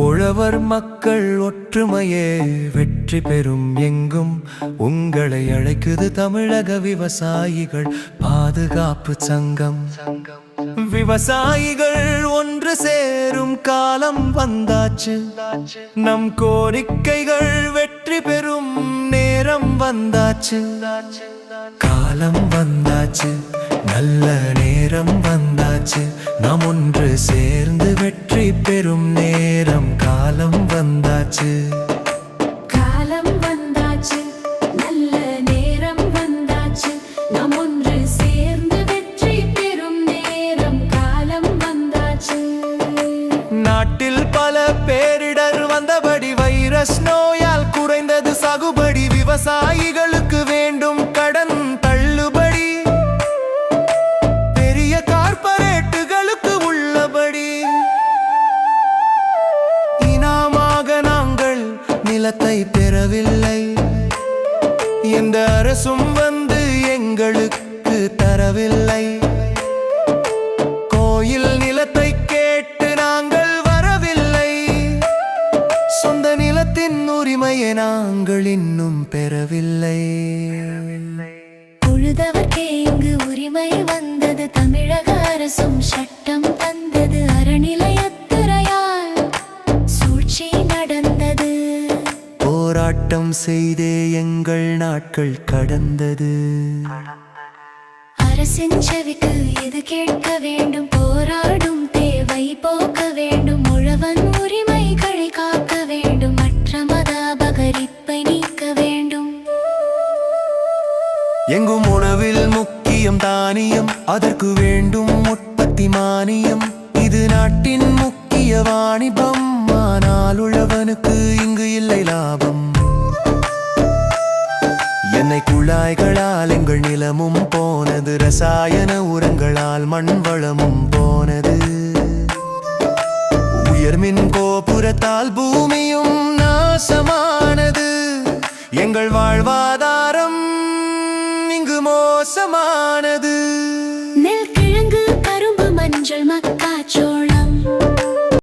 உழவர் மக்கள் ஒற்றுமையே வெற்றி பெறும் எங்கும். உங்களை அழைக்குது தமிழக விவசாயிகள் பாதுகாப்பு சங்கம். விவசாயிகள் ஒன்று சேரும் காலம் வந்தாச்சு. நம் கோரிக்கைகள் வெற்றி பெறும் நேரம் வந்தாச்சு. காலம் வந்தாச்சு நல்ல நேரம் வந்தாச்சு. நாம் ஒன்று சேர்ந்து வெற்றி பெறும் பேரிடர் வந்தபடி வைரஸ் நோயால் குறைந்தது சாகுபடி விவசாயிகளுக்கு வேண்டும் கடன் தள்ளுபடி. பெரிய கார்பரேட்டுகளுக்கு உள்ளபடி. இனாமாக நாங்கள் நிலத்தை பெறவில்லை. எந்த அரசும் வந்து எங்களுக்கு தரவில்லை. இன்னும் பெறவில்லை. உழுதவர்க்கே இங்கு உரிமை வந்தது. தமிழக அரசும் சட்டம் தந்தது. அறநிலையத்துறையால் சூழ்ச்சி நடந்தது. போராட்டம் செய்தே எங்கள் நாட்கள் கடந்தது. அரசின் செவிக்கு இது கேட்க வேண்டும்? போராடும் தேவை போக்க வேண்டும். எங்கும் உணவில் முக்கியம் தானியம். அதற்கு வேண்டும் உற்பத்தி மானியம். இது நாட்டின் முக்கிய வாணிபம். ஆனால் உழவனுக்கு இங்கு இல்லை லாபம். எண்ணெய் குழாய்களால் எங்கள் நிலமும் போனது. ரசாயன உரங்களால் மண் வளமும் போனது. உயர்மின் கோபுரத்தால் பூமியும் நாசமானது. எங்கள் வாழ்வாதாரம் மோசமானது.